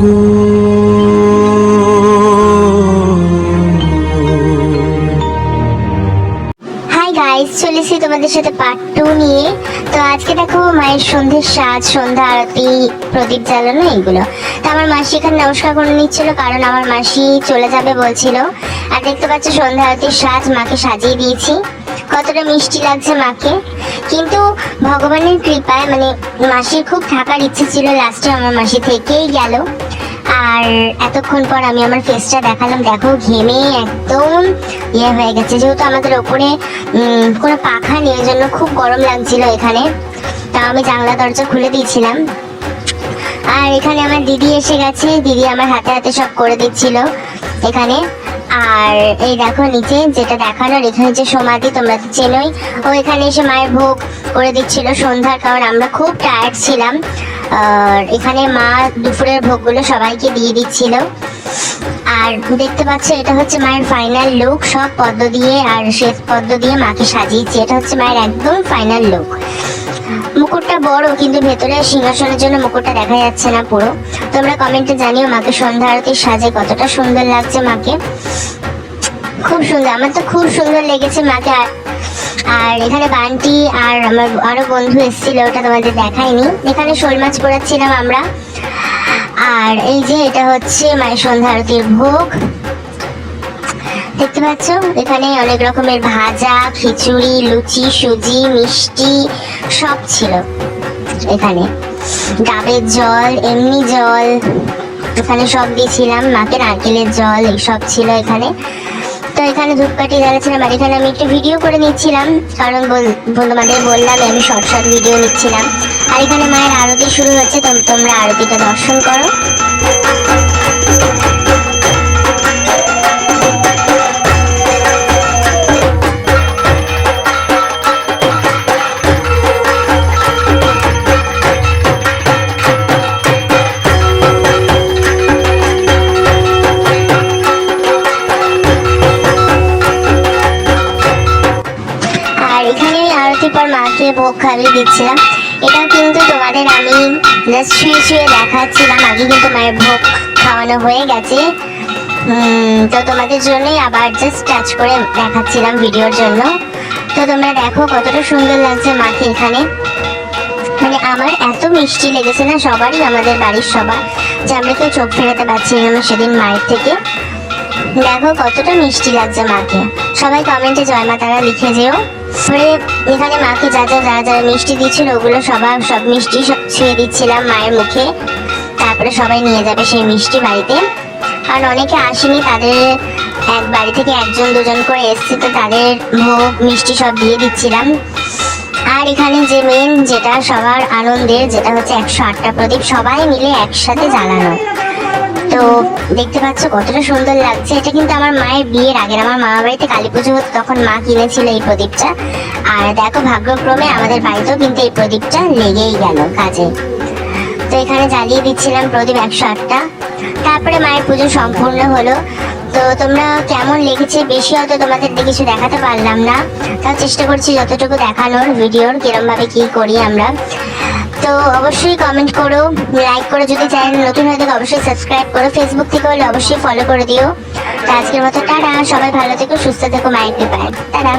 Go guys চলেছি তোমাদের সাথে পার্ট টু নিয়ে। তো আজকে দেখো মায়ের সন্ধ্যের সাজ, সন্ধ্যা আরতি, প্রদীপ জ্বালানো এইগুলো। তো আমার মাসি এখানে নমস্কার করে নিচ্ছিল, কারণ আমার মাসি চলে যাবে বলছিল। আর দেখতে পাচ্ছ সন্ধ্যা আরতির সাজ, মাকে সাজিয়ে দিয়েছি। কতটা মিষ্টি লাগছে মাকে। কিন্তু ভগবানের কৃপায় মানে মাসির খুব থাকার ইচ্ছে ছিল লাস্টে আমার মাসি থেকেই গেল। আর এতক্ষণ পর আমি আমার ফেসটা দেখালাম, দেখো ঘেমে একদম ইয়ে হয়ে গেছে। যেহেতু আমাদের ওপরে কোনো পাখা নেই জন্য খুব গরম লাগছিল এখানে। তা আমি জানলা, দরজা খুলে দিয়েছিলাম। আর এখানে আমার দিদি এসে গেছে। দিদি আমার হাতে হাতে সব করে দিচ্ছিল এখানে। আর এই দেখো নিচে, যেটা দেখানোর, এখানে যে সমাধি, তোমরা তো চেনোই। ও এখানে এসে মায়ের ভোগ করে দিচ্ছিল সন্ধ্যার, কারণ আমরা খুব টায়ার্ড ছিলাম। আর এখানে মা দুপুরের ভোগগুলো সবাইকে দিয়ে দিচ্ছিল। আর দেখতে পাচ্ছ, এটা হচ্ছে মায়ের ফাইনাল লুক সব পদ্ম দিয়ে আর শেষ পদ্ম দিয়ে মাকে সাজিয়েছি। এটা হচ্ছে মায়ের একদম ফাইনাল লুক মুকুটটা বড়, কিন্তু ভেতরে সিংহাসনের জন্য মুকুটটা দেখা যাচ্ছে না পুরো। তোমরা কমেন্টে জানিও মাকে সন্ধ্যা আরতির সাজে কতটা সুন্দর লাগছে মাকে। খুব সুন্দর, আমার তো খুব সুন্দর লেগেছে মাকে। আর আর এখানে বান্টি আর আমার আরও বন্ধু এসেছিল, ওটা তোমাদের দেখাইনি এখানে শোল মাছ পোড়াচ্ছিলাম আমরা। আর এই যে, এটা হচ্ছে মায়ের সন্ধ্যা আরতির ভোগ। দেখতে পাচ্ছ? এখানে অনেক রকমের ভাজা, খিচুড়ি, লুচি, সুজি, মিষ্টি, সব ছিল এখানে। ডাবের জল, এমনি জল এখানে সব দিয়েছিলাম, মাকে নারকেলের জল, এইসব ছিল এখানে। তো এখানে ধূপকাঠি জ্বালাচ্ছিলাম, আর এখানে আমি একটু ভিডিও করে নিচ্ছিলাম, কারণ তোমাদের বললাম, আমি শর্ট শর্ট ভিডিও নিচ্ছিলাম। আর এখানে মায়ের আরতি শুরু হচ্ছে তোমরা আরতিটা দর্শন করো। এখানে আরতি পর মাকে ভোগ খাইয়ে দিচ্ছিলাম। এটাও কিন্তু তোমাদের আমি জাস্ট শুয়ে শুয়ে দেখাচ্ছিলাম। আগে কিন্তু মায়ের ভোগ খাওয়ানো হয়ে গেছে। তো তোমাদের জন্যই আবার জাস্ট টাচ করে দেখাচ্ছিলাম ভিডিওর জন্য। তো তোমরা দেখো কতটা সুন্দর লাগছে মাকে এখানে। মানে আমার এত মিষ্টি লেগেছে না, সবারই আমাদের বাড়ির সবার, যে আমরা কেউ চোখ ফেরাতে পারছি না সেদিন মায়ের থেকে। দেখো কতটা মিষ্টি লাগছে মাকে। সবাই কমেন্টে জয় মা তারা লিখে যেও। পরে এখানে মাকে যা যা যা যা মিষ্টি দিচ্ছিল, ওগুলো সবার সব মিষ্টি ছুঁয়ে দিচ্ছিলাম মায়ের মুখে। তারপরে সবাই নিয়ে যাবে সেই মিষ্টি বাড়িতে। কারণ অনেকে আসেনি, তাদের এক বাড়ি থেকে একজন, দুজন করে এসছে, তো তাদের ভোগ মিষ্টি সব দিয়ে দিচ্ছিলাম। আর এখানে যে মেন যেটা সবার আনন্দের, যেটা হচ্ছে একশো আটটা প্রদীপ, সবাই মিলে একসাথে জ্বালানো। তো দেখতে পাচ্ছ কতটা সুন্দর লাগছে। এটা কিন্তু আমার মায়ের বিয়ের আগের। আমার মামা বাড়িতে কালী পুজো হতো, তখন মা কিনেছিল এই প্রদীপটা। আর দেখো, ভাগ্যক্রমে আমাদের বাড়িতেও কিন্তু এই প্রদীপটা লেগেই গেল কাজে। তো এখানে জ্বালিয়ে দিচ্ছিলাম প্রদীপ একশো আটটা। তারপরে মায়ের পুজো সম্পূর্ণ হলো। তো তোমরা কেমন লেগেছে বেশি হয়তো তোমাদেরকে কিছু দেখাতে পারলাম না। তাও চেষ্টা করছি যতটুকু দেখানোর, ভিডিওর কিরম ভাবে কি করি আমরা। তো অবশ্যই কমেন্ট করো লাইক করে, যদি চ্যানেল নতুন হয়ে থাকে, অবশ্যই সাবস্ক্রাইব করো ফেসবুক থেকে হলে অবশ্যই ফলো করে দিও। তো আজকের মতো টাটা, সবাই ভালো থেকো, সুস্থ থেকো মাইন্ডে পায় টাটা।